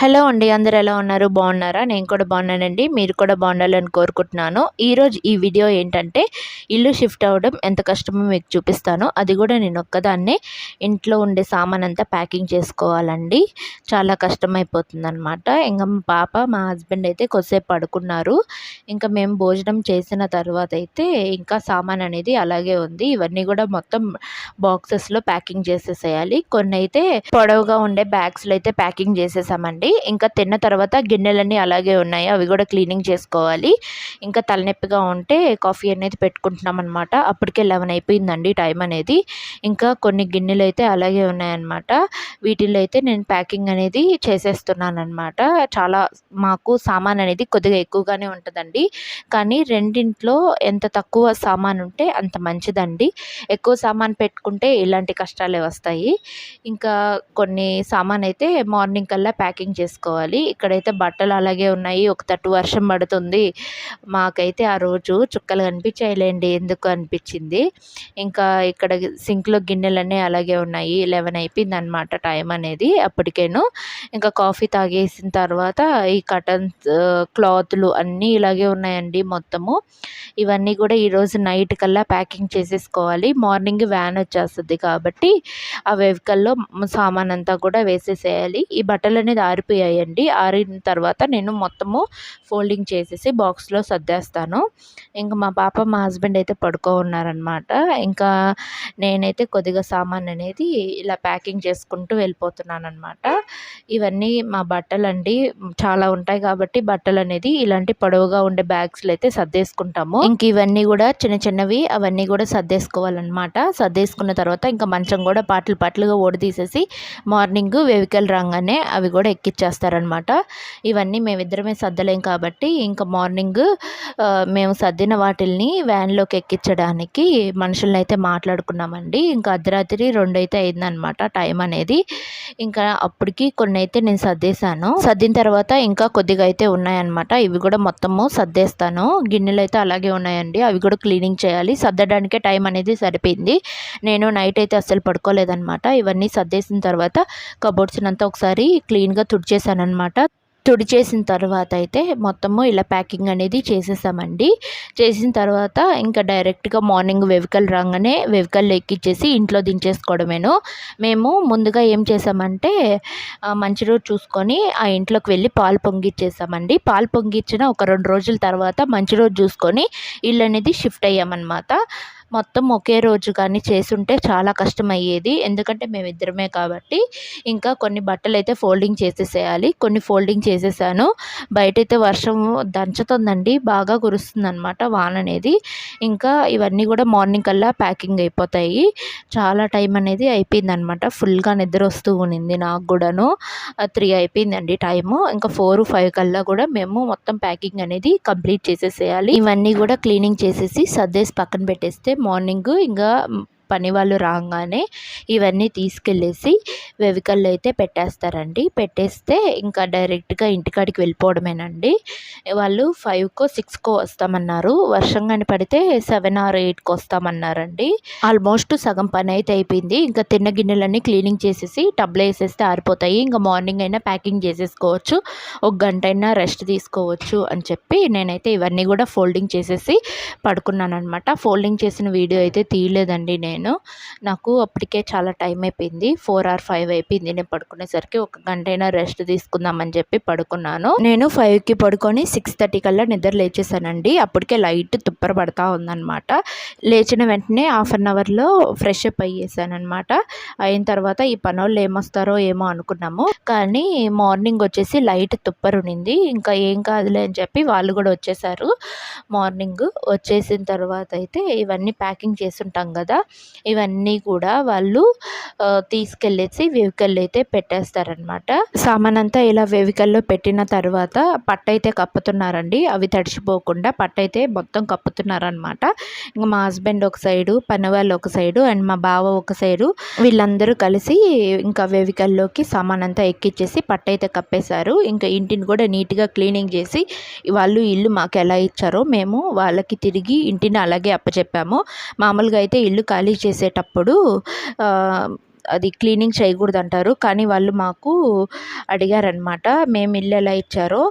Hello అండి అందరు ఎలా ఉన్నారు? బాగున్నారా? నేను కూడా బాగున్నానండి. మీరు కూడా బాగుండాలని కోరుకుంటున్నాను. ఈరోజు ఈ వీడియో ఏంటంటే ఇల్లు షిఫ్ట్ అవ్వడం ఎంత కష్టమో మీకు చూపిస్తాను. అది కూడా నేను ఒక్కదాన్నే ఇంట్లో ఉండే సామాన్ అంతా ప్యాకింగ్ చేసుకోవాలండి. చాలా కష్టమైపోతుంది అనమాట ఇంకా మా పాప మా హస్బెండ్ అయితే కొద్దిసేపు పడుకున్నారు. ఇంకా మేము భోజనం చేసిన తర్వాత అయితే ఇంకా సామాన్ అనేది అలాగే ఉంది. ఇవన్నీ కూడా మొత్తం బాక్సెస్లో ప్యాకింగ్ చేసేసేయాలి. కొన్ని అయితే పొడవుగా ఉండే బ్యాగ్స్లో అయితే ప్యాకింగ్ చేసేసామండి. ఇంకా తిన్న తర్వాత గిన్నెలన్నీ అలాగే ఉన్నాయి. అవి కూడా క్లీనింగ్ చేసుకోవాలి. ఇంకా తలనొప్పిగా ఉంటే కాఫీ అనేది పెట్టుకుంటున్నాం అనమాట అప్పటికే లెవెన్ అయిపోయిందండి టైం అనేది. ఇంకా కొన్ని గిన్నెలు అయితే అలాగే ఉన్నాయన్నమాట. వీటిల్లో అయితే నేను ప్యాకింగ్ అనేది చేసేస్తున్నాను అనమాట చాలా మాకు సామాన్ అనేది కొద్దిగా ఎక్కువగానే ఉంటుందండి. కానీ రెండింట్లో ఎంత తక్కువ సామాన్ ఉంటే అంత మంచిదండి. ఎక్కువ సామాన్ పెట్టుకుంటే ఇలాంటి కష్టాలే వస్తాయి. ఇంకా కొన్ని సామాన్ అయితే మార్నింగ్ కల్లా ప్యాకింగ్ చేసుకోవాలి. ఇక్కడైతే బట్టలు అలాగే ఉన్నాయి. ఒక తట్టు వర్షం పడుతుంది. మాకైతే ఆ రోజు చుక్కలు కనిపించాయిలేండి ఎందుకు అనిపించింది? ఇంకా ఇక్కడ సింక్లో గిన్నెలన్నీ అలాగే ఉన్నాయి. లెవెన్ అయిపోయింది అనమాట టైం అనేది అప్పటికేను. ఇంకా కాఫీ తాగేసిన తర్వాత ఈ కటన్స్ క్లాత్లు అన్నీ ఇలాగే ఉన్నాయండి మొత్తము. ఇవన్నీ కూడా ఈరోజు నైట్ కల్లా ప్యాకింగ్ చేసేసుకోవాలి. మార్నింగ్ వ్యాన్ వచ్చేస్తుంది కాబట్టి ఆ వెహికల్లో సామాన్ అంతా కూడా వేసేసేయాలి. ఈ బట్టలు అనేది ఆరిపోయాయండి ఆరిన తర్వాత నేను మొత్తము ఫోల్డింగ్ చేసేసి బాక్స్లో సర్దేస్తాను. ఇంకా మా పాప మా హస్బెండ్ అయితే పడుకో ఉన్నారనమాట ఇంకా నేనైతే కొద్దిగా సామాన్ అనేది ఇలా ప్యాకింగ్ చేసుకుంటూ వెళ్ళిపోతున్నాను అనమాట ఇవన్నీ మా బట్టలు అండి చాలా ఉంటాయి కాబట్టి బట్టలు అనేది ఇలాంటి పొడవుగా ఉండే బ్యాగ్స్లో అయితే సర్దేసుకుంటాము. ఇంక ఇవన్నీ కూడా చిన్న చిన్నవి అవన్నీ కూడా సర్దేసుకోవాలన్నమాట. సర్దేసుకున్న తర్వాత ఇంకా మంచం కూడా పాటలు పాటలుగా ఓడదీసేసి మార్నింగ్ వెహికల్ రాగానే అవి కూడా ఎక్కిచ్చేస్తారనమాట ఇవన్నీ మేమిద్దరమే సర్దలేం కాబట్టి ఇంకా మార్నింగ్ మేము సర్దిన వాటిల్ని వ్యాన్లోకి ఎక్కించడానికి మనుషులను అయితే మాట్లాడుకున్నామండి. ఇంకా అర్ధరాత్రి రెండు అయితే అయిందనమాట టైం అనేది ఇంకా అప్పటికి కొన్ని అయితే నేను సర్దేశాను. సర్దిన తర్వాత ఇంకా కొద్దిగా అయితే ఉన్నాయన్నమాట. ఇవి కూడా మొత్తము సర్దేస్తాను. గిన్నెలు అయితే అలాగే ఉన్నాయండి. అవి కూడా క్లీనింగ్ చేయాలి. సర్దడానికే టైం అనేది సరిపోయింది. నేను నైట్ అయితే అస్సలు పడుకోలేదన్నమాట. ఇవన్నీ సర్దేసిన తర్వాత కబోర్డ్స్ అంతా ఒకసారి క్లీన్గా తుడిచేసాను అనమాట తుడిచేసిన తర్వాత అయితే మొత్తము ఇలా ప్యాకింగ్ అనేది చేసేసామండి. చేసిన తర్వాత ఇంకా డైరెక్ట్గా మార్నింగ్ వెవికల్ రాగానే వెవికల్ ఎక్కిచ్చేసి ఇంట్లో దించేసుకోవడమేను. మేము ముందుగా ఏం చేసామంటే మంచి రోజు చూసుకొని ఆ ఇంట్లోకి వెళ్ళి పాలు పొంగిచ్చేసామండి. పాలు పొంగిచ్చిన ఒక రెండు రోజుల తర్వాత మంచి రోజు చూసుకొని ఇల్లు అనేది షిఫ్ట్ అయ్యామన్నమాట. మొత్తం ఒకే రోజు కానీ చేసుంటే చాలా కష్టమయ్యేది. ఎందుకంటే మేమిద్దరమే కాబట్టి ఇంకా కొన్ని బట్టలు అయితే ఫోల్డింగ్ చేసేసేయాలి. కొన్ని ఫోల్డింగ్ చేసేసాను. బయటైతే వర్షం దంచుతుందండి. బాగా కురుస్తుంది అనమాట వాన అనేది ఇంకా ఇవన్నీ కూడా మార్నింగ్ కల్లా ప్యాకింగ్ అయిపోతాయి. చాలా టైం అనేది అయిపోయింది అనమాట ఫుల్గా నిద్ర వస్తూ ఉన్నింది నాకు కూడాను. త్రీ అయిపోయిందండి టైము. ఇంకా ఫోర్ ఫైవ్ కల్లా కూడా మేము మొత్తం ప్యాకింగ్ అనేది కంప్లీట్ చేసేసేయాలి. ఇవన్నీ కూడా క్లీనింగ్ చేసేసి సర్దేసి పక్కన పెట్టేస్తే మార్నింగ్ ఇంకా పని వాళ్ళు రాగానే ఇవన్నీ తీసుకెళ్ళేసి వెవికల్లో అయితే పెట్టేస్తారండి. పెట్టేస్తే ఇంకా డైరెక్ట్గా ఇంటికాడికి వెళ్ళిపోవడమేనండి. వాళ్ళు ఫైవ్కో సిక్స్కో వస్తామన్నారు. వర్షం కానీ పడితే సెవెన్ ఆర్ ఎయిట్కి వస్తామన్నారండి. ఆల్మోస్ట్ సగం పని అయితే అయిపోయింది. ఇంకా తిన్న గిన్నెలన్నీ క్లీనింగ్ చేసేసి టబ్లో వేసేస్తే ఆరిపోతాయి. ఇంకా మార్నింగ్ అయినా ప్యాకింగ్ చేసేసుకోవచ్చు. ఒక గంట అయినా రెస్ట్ తీసుకోవచ్చు అని చెప్పి నేనైతే ఇవన్నీ కూడా ఫోల్డింగ్ చేసేసి పడుకున్నాను అనమాట ఫోల్డింగ్ చేసిన వీడియో అయితే తీయలేదండి నేను. నేను. నాకు అప్పటికే చాలా టైం అయిపోయింది. ఫోర్ ఆర్ ఫైవ్ అయిపోయింది. నేను పడుకునేసరికి ఒక గంట అయినా రెస్ట్ తీసుకుందామని చెప్పి పడుకున్నాను. నేను ఫైవ్కి పడుకొని సిక్స్ థర్టీ కల్లా నిద్ర లేచేసానండి అప్పటికే లైట్ తుప్పర పడతా ఉందన్నమాట. లేచిన వెంటనే హాఫ్ అన్ అవర్లో ఫ్రెష్ అప్ అయ్యేసానమాట అయిన తర్వాత ఈ పనోళ్ళు ఏమొస్తారో ఏమో అనుకున్నాము. కానీ మార్నింగ్ వచ్చేసి లైట్ తుప్పరునింది. ఇంకా ఏం కాదులే అని చెప్పి వాళ్ళు కూడా వచ్చేసారు. మార్నింగ్ వచ్చేసిన తర్వాత అయితే ఇవన్నీ ప్యాకింగ్ చేసి ఉంటాం కదా. ఇవన్నీ కూడా వాళ్ళు తీసుకెళ్ళేసి వెవికల్ అయితే పెట్టేస్తారనమాట సామాన్ అంతా ఇలా వెవికల్లో పెట్టిన తర్వాత పట్ట అయితే కప్పుతున్నారండి. అవి తడిచిపోకుండా పట్ట అయితే మొత్తం కప్పుతున్నారనమాట ఇంకా మా హస్బెండ్ ఒక సైడు పని వాళ్ళు ఒక సైడు అండ్ మా బావ ఒక సైడు వీళ్ళందరూ కలిసి ఇంకా వెవికల్లోకి సామాన్ అంతా ఎక్కిచ్చేసి పట్ట అయితే కప్పేశారు. ఇంకా ఇంటిని కూడా నీట్గా క్లీనింగ్ చేసి వాళ్ళు ఇల్లు మాకు ఎలా ఇచ్చారో మేము వాళ్ళకి తిరిగి ఇంటిని అలాగే అప్పచెప్పాము. మామూలుగా అయితే ఇల్లు ఖాళీ చేసేటప్పుడు అది క్లీనింగ్ చేయకూడదు అంటారు కానీ వాళ్ళు మాకు అడిగారనమాట మేము ఇల్లు ఎలా ఇచ్చారో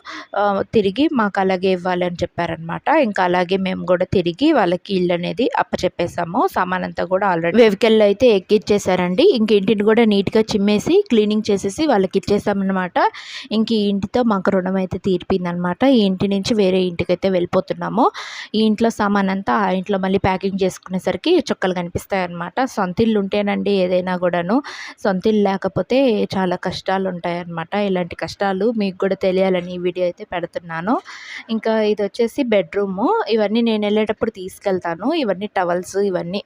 తిరిగి మాకు అలాగే ఇవ్వాలని చెప్పారనమాట ఇంకా అలాగే మేము కూడా తిరిగి వాళ్ళకి ఇల్లు అనేది అప్పచెప్పేసాము సామాన్ అంతా కూడా ఆల్రెడీ వెహికల్ అయితే ఎక్కిచ్చేసారండి ఇంక ఇంటిని కూడా నీట్గా చిమ్మేసి క్లీనింగ్ చేసేసి వాళ్ళకి ఇచ్చేసామన్నమాట ఇంక ఈ ఇంటితో మాకు రుణం అయితే తీర్పిందనమాట ఈ ఇంటి నుంచి వేరే ఇంటికి అయితే వెళ్ళిపోతున్నాము. ఈ ఇంట్లో సామాన్ అంతా ఆ ఇంట్లో మళ్ళీ ప్యాకింగ్ చేసుకునేసరికి చుక్కలు కనిపిస్తాయి అనమాట సొంత ఇల్లు ఉంటేనండి ఏదైనా కూడా ఉంటాను సొంత ఇల్లు లేకపోతే చాలా కష్టాలు ఉంటాయి అన్నమాట ఇలాంటి కష్టాలు మీకు కూడా తెలియాలని ఈ వీడియో అయితే పెడుతున్నాను. ఇంకా ఇది వచ్చేసి బెడ్రూము. ఇవన్నీ నేను వెళ్ళేటప్పుడు తీసుకెళ్తాను. ఇవన్నీ టవల్స్ ఇవన్నీ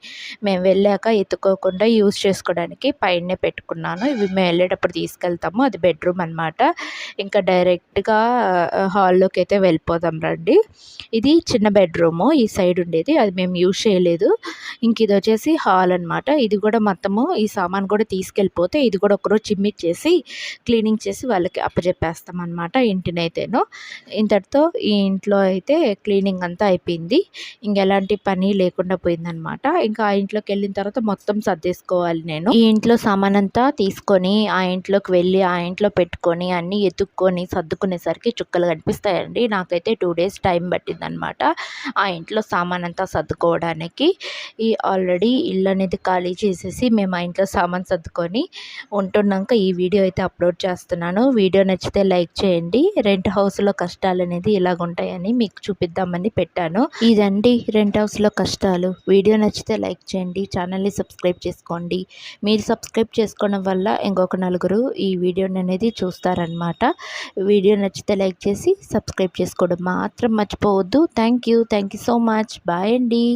మేము వెళ్ళాక ఎత్తుకోకుండా యూజ్ చేసుకోవడానికి పైనే పెట్టుకున్నాను. ఇవి మేము వెళ్ళేటప్పుడు తీసుకెళ్తాము. అది బెడ్రూమ్ అనమాట ఇంకా డైరెక్ట్గా హాల్లోకి అయితే వెళ్ళిపోదాం రండి. ఇది చిన్న బెడ్రూము. ఈ సైడ్ ఉండేది. అది మేము యూజ్ చేయలేదు. ఇంక ఇది వచ్చేసి హాల్ అనమాట ఇది కూడా మొత్తము ఈ సామాన్ కూడా తీసుకెళ్ళిపోతే ఇది కూడా ఒకరోజు చిమ్మిచ్చేసి క్లీనింగ్ చేసి వాళ్ళకి అప్పచెప్పేస్తాం అనమాట ఇంటినైతేనో. ఇంతటితో ఈ ఇంట్లో అయితే క్లీనింగ్ అంతా అయిపోయింది. ఇంకెలాంటి పని లేకుండా పోయిందనమాట ఇంకా ఆ ఇంట్లోకి వెళ్ళిన తర్వాత మొత్తం సర్దేసుకోవాలి నేను. ఈ ఇంట్లో సామాన్ అంతా తీసుకొని ఆ ఇంట్లోకి వెళ్ళి ఆ ఇంట్లో పెట్టుకొని అన్నీ ఎత్తుక్కొని సర్దుకునేసరికి చుక్కలు కనిపిస్తాయండి. నాకైతే టూ డేస్ టైం పట్టిందనమాట ఆ ఇంట్లో సామాన్ అంతా సర్దుకోవడానికి. ఈ ఆల్రెడీ ఇల్లు అనేది ఖాళీ చేసేసి మేము ఆ ఇంట్లో సామాన్ సర్దుకొని ఉంటున్నాక ఈ వీడియో అయితే అప్లోడ్ చేస్తున్నాను. వీడియో నచ్చితే లైక్ చేయండి. రెంట్ హౌస్లో కష్టాలు అనేది ఇలాగుంటాయని మీకు చూపిద్దామని పెట్టాను. ఇదండి రెంట్ హౌస్లో కష్టాలు. వీడియో నచ్చితే లైక్ చేయండి. ఛానల్ని సబ్స్క్రైబ్ చేసుకోండి. మీరు సబ్స్క్రైబ్ చేసుకోవడం వల్ల ఇంకొక నలుగురు ఈ వీడియోని అనేది చూస్తారనమాట వీడియో నచ్చితే లైక్ చేసి సబ్స్క్రైబ్ చేసుకోవడం మాత్రం మర్చిపోవద్దు. Thank you. Thank you so much. Bye అండి.